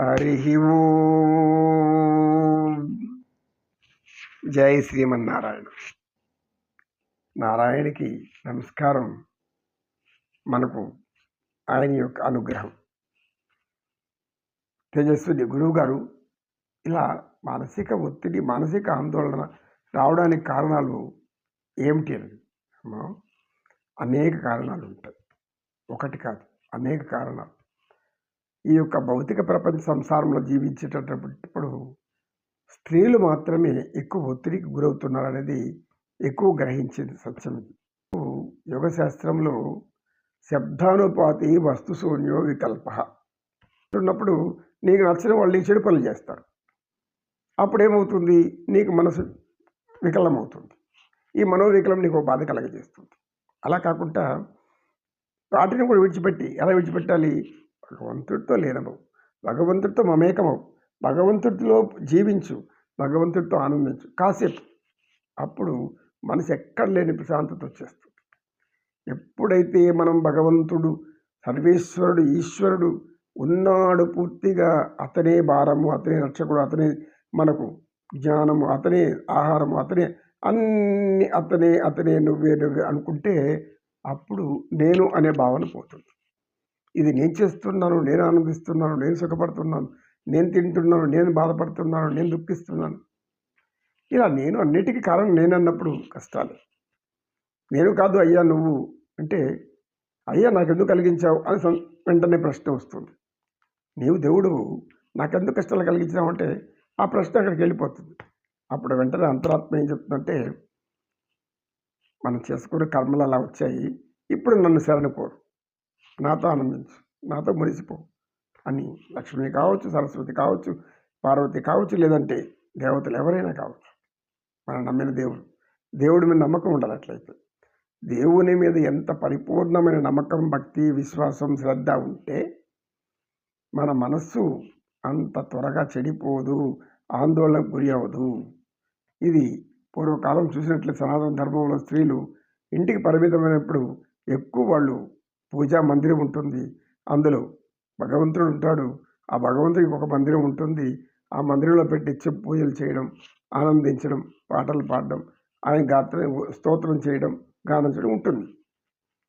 హరి జై శ్రీమన్నారాయణ. నారాయణకి నమస్కారం. మనకు ఆయన యొక్క అనుగ్రహం. తేజస్విని గురువు గారు ఇలా మానసిక ఒత్తిడి మానసిక ఆందోళన రావడానికి కారణాలు ఏమిటి అని అనేక కారణాలు ఉంటాయి. ఒకటి కాదు అనేక కారణాలు. ఈ యొక్క భౌతిక ప్రపంచ సంసారంలో జీవించేటప్పుడు స్త్రీలు మాత్రమే ఎక్కువ ఒత్తిడికి గురవుతున్నారు అనేది ఎక్కువ గ్రహించేది సత్యం యోగ శాస్త్రంలో శబ్దానుపాతి వస్తు శూన్యో వికల్ప ఉన్నప్పుడు నీకు నచ్చిన వాళ్ళు చెడు పనులు చేస్తారు. అప్పుడేమవుతుంది? నీకు మనసు వికలమవుతుంది. ఈ మనోవికలం నీకు ఒక బాధ కలగజేస్తుంది. అలా కాకుండా వాటిని కూడా విడిచిపెట్టి ఎలా విడిచిపెట్టాలి? భగవంతుడితో లీనమవు. భగవంతుడితో మమేకమవు. భగవంతుడిలో జీవించు. భగవంతుడితో ఆనందించు. కాసేపు. అప్పుడు మనసు ఎక్కడ లేని ప్రశాంతత వచ్చేస్తుంది. ఎప్పుడైతే మనం భగవంతుడు సర్వేశ్వరుడు ఈశ్వరుడు ఉన్నాడు పూర్తిగా అతనే భారము అతనే రక్షకుడు అతనే మనకు జ్ఞానము అతనే ఆహారము అతనే అన్ని అతనే అతనే నువ్వే నువ్వే అనుకుంటే అప్పుడు నేను అనే భావన పోతుంది. ఇది నేను చేస్తున్నాను నేను ఆనందిస్తున్నాను నేను సుఖపడుతున్నాను నేను తింటున్నాను నేను బాధపడుతున్నాను నేను దుఃఖిస్తున్నాను. ఇలా నేను అన్నిటికీ కారణం నేను అన్నప్పుడు కష్టాలు. నేను కాదు అయ్యా నువ్వు అంటే అయ్యా నాకెందుకు కలిగించావు అని వెంటనే ప్రశ్న వస్తుంది. నీవు దేవుడు నాకెందుకు కష్టాలు కలిగించావు అంటే ఆ ప్రశ్న అక్కడికి వెళ్ళిపోతుంది. అప్పుడు వెంటనే అంతరాత్మ ఏం చెప్తుందంటే మనం చేసుకునే కర్మలు అలా వచ్చాయి ఇప్పుడు నన్ను శరణు కోరు నాతో ఆనందించు నాతో మురిసిపో అని లక్ష్మి కావచ్చు సరస్వతి కావచ్చు పార్వతి కావచ్చు లేదంటే దేవతలు ఎవరైనా కావచ్చు. మనం నమ్మిన దేవుడు దేవుడి మీద నమ్మకం ఉండాలి అట్లయితే. దేవుని మీద ఎంత పరిపూర్ణమైన నమ్మకం భక్తి విశ్వాసం శ్రద్ధ ఉంటే మన మనస్సు అంత త్వరగా చెడిపోదు ఆందోళనకు గురి అవ్వదు. ఇది పూర్వకాలం చూసినట్లు సనాతన ధర్మంలో స్త్రీలు ఇంటికి పరిమితమైనప్పుడు ఎక్కువ వాళ్ళు పూజా మందిరం ఉంటుంది. అందులో భగవంతుడు ఉంటాడు. ఆ భగవంతుడికి ఒక మందిరం ఉంటుంది. ఆ మందిరంలో పెట్టి చెప్పు పూజలు చేయడం ఆనందించడం పాటలు పాడడం ఆయన గాత్ర స్తోత్రం చేయడం గానం చేయడం ఉంటుంది.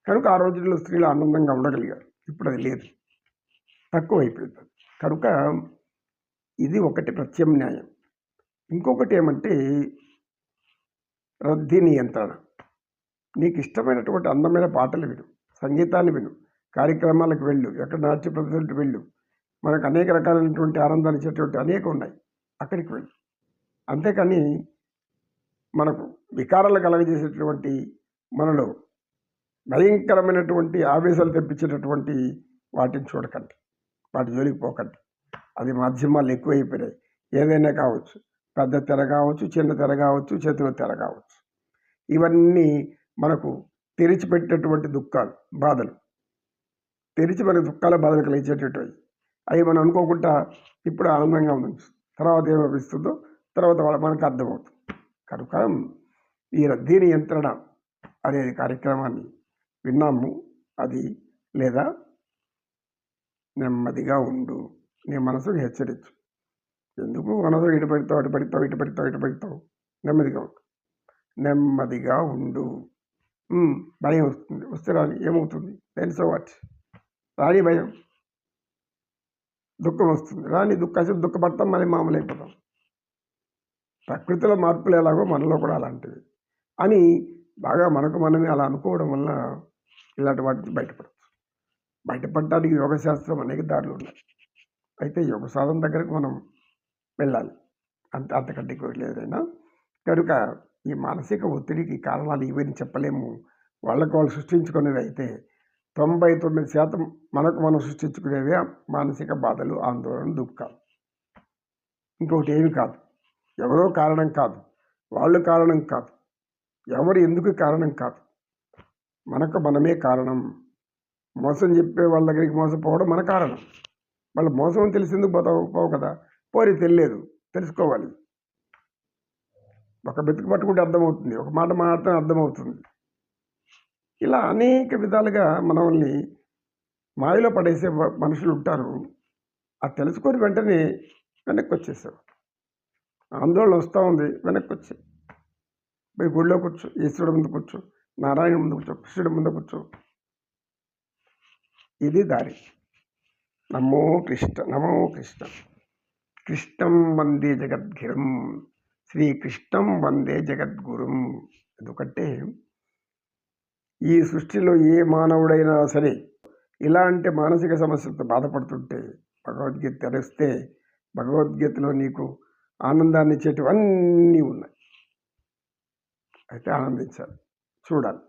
కనుక ఆ రోజుల్లో స్త్రీలు ఆనందంగా ఉండగలిగారు. ఇప్పుడు అది లేదు. తక్కువ అయిపోయింది కనుక ఇది ఒకటి ప్రత్యామ్నాయం. ఇంకొకటి ఏమంటే రద్దీ నియంత్రణ. నీకు ఇష్టమైనటువంటి అందమైన పాటలు విను. సంగీతాన్ని విను కార్యక్రమాలకు వెళ్ళు ఎక్కడ నాట్య ప్రదర్శనకు వెళ్ళు. మనకు అనేక రకాలైనటువంటి ఆనందాన్ని ఇచ్చేటువంటి అనేక ఉన్నాయి. అక్కడికి వెళ్ళు. అంతేకాని మనకు వికారాలు కలగజేసేటువంటి మనలో భయంకరమైనటువంటి ఆవేశాలు తెప్పించేటటువంటి వాటిని చూడకండి. వాటి జోలికి పోకండి. అది మాధ్యమాలు ఎక్కువైపోయినాయి. ఏదైనా కావచ్చు. పెద్ద తెర కావచ్చు చిన్న తెర కావచ్చు చేతిలో తెర కావచ్చు. ఇవన్నీ మనకు తెరిచిపెట్టినటువంటి దుఃఖాలు బాధలు. తెరిచి మనకు దుఃఖాల బాధలు కలిగించేటటువంటి అవి మనం అనుకోకుండా ఇప్పుడు ఆనందంగా ఉంది తర్వాత ఏమనిపిస్తుందో తర్వాత వాళ్ళ మనకు అర్థమవుతుంది. కనుక ఈ రద్దీ నియంత్రణ అనే కార్యక్రమాన్ని విన్నాము. అది లేదా? నెమ్మదిగా ఉండు. నీ మనసుకు హెచ్చరించు. ఎందుకు మనసు ఇటు పెడతావు అటు పెడతావు ఇటు పెడతావు ఇటు పెడతావు? నెమ్మదిగా ఉండు. నెమ్మదిగా ఉండు. భయం వస్తుంది. వస్తే ఏమవుతుంది? ఏమవుతుంది సో వాట్ రాని భయం. దుఃఖం వస్తుంది. రాని దుఃఖం దుఃఖపడతాం మళ్ళీ మామూలు ప్రకృతిలో మార్పులు ఎలాగో మనలో కూడా అలాంటివి. అని బాగా మనకు మనమే అలా అనుకోవడం వల్ల ఇలాంటి వాటికి బయటపడచ్చు. బయటపడడానికి యోగ శాస్త్రం అనేక దారులు ఉన్నాయి. అయితే యోగ సాధన దగ్గరకు మనం వెళ్ళాలి. అంత అంతకంటే లేదైనా. కనుక ఈ మానసిక ఒత్తిడికి కారణాలు ఇవన్నీ చెప్పలేము. వాళ్ళకు వాళ్ళు సృష్టించుకునేవి అయితే తొంభై తొమ్మిది శాతం మనకు మనం సృష్టించుకునేవే మానసిక బాధలు ఆందోళన దుఃఖాలు. ఇంకొకటి ఏమి కాదు. ఎవరో కారణం కాదు. వాళ్ళు కారణం కాదు. ఎవరు ఎందుకు కారణం కాదు? మనకు మనమే కారణం. మోసం చెప్పే వాళ్ళ దగ్గరికి మోసపోవడం మన కారణం. వాళ్ళు మోసం తెలిసేందుకు పోతావు? పోవు కదా. పోరి తెలియలేదు. తెలుసుకోవాలి. ఒక బతికి పట్టుకుంటే అర్థమవుతుంది. ఒక మాట మాత్రం అర్థమవుతుంది. ఇలా అనేక విధాలుగా మనల్ని మాయలో పడేసే మనుషులు ఉంటారు. అది తెలుసుకొని వెంటనే వెనక్కి వచ్చేసావు ఆందోళన వస్తూ ఉంది. వెనక్కి వచ్చి. పోయి గుడిలో కూర్చో ఈశ్వరుడు ముందు కూర్చో నారాయణ ముందు కూర్చో కృష్ణుడి ముందు కూర్చో. ఇది దారి. నమో కృష్ణ నమో కృష్ణ. కృష్ణం వందే జగద్గిరం శ్రీకృష్ణం వందే జగద్గురుం. ఎందుకంటే ఈ సృష్టిలో ఏ మానవుడైనా సరే ఇలాంటి మానసిక సమస్యలతో బాధపడుతుంటే భగవద్గీత తెరిస్తే భగవద్గీతలో నీకు ఆనందాన్ని ఇచ్చేటివన్నీ ఉన్నాయి. అయితే ఆనందించాలి. చూడాలి.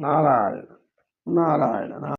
నారాయణ నారాయణ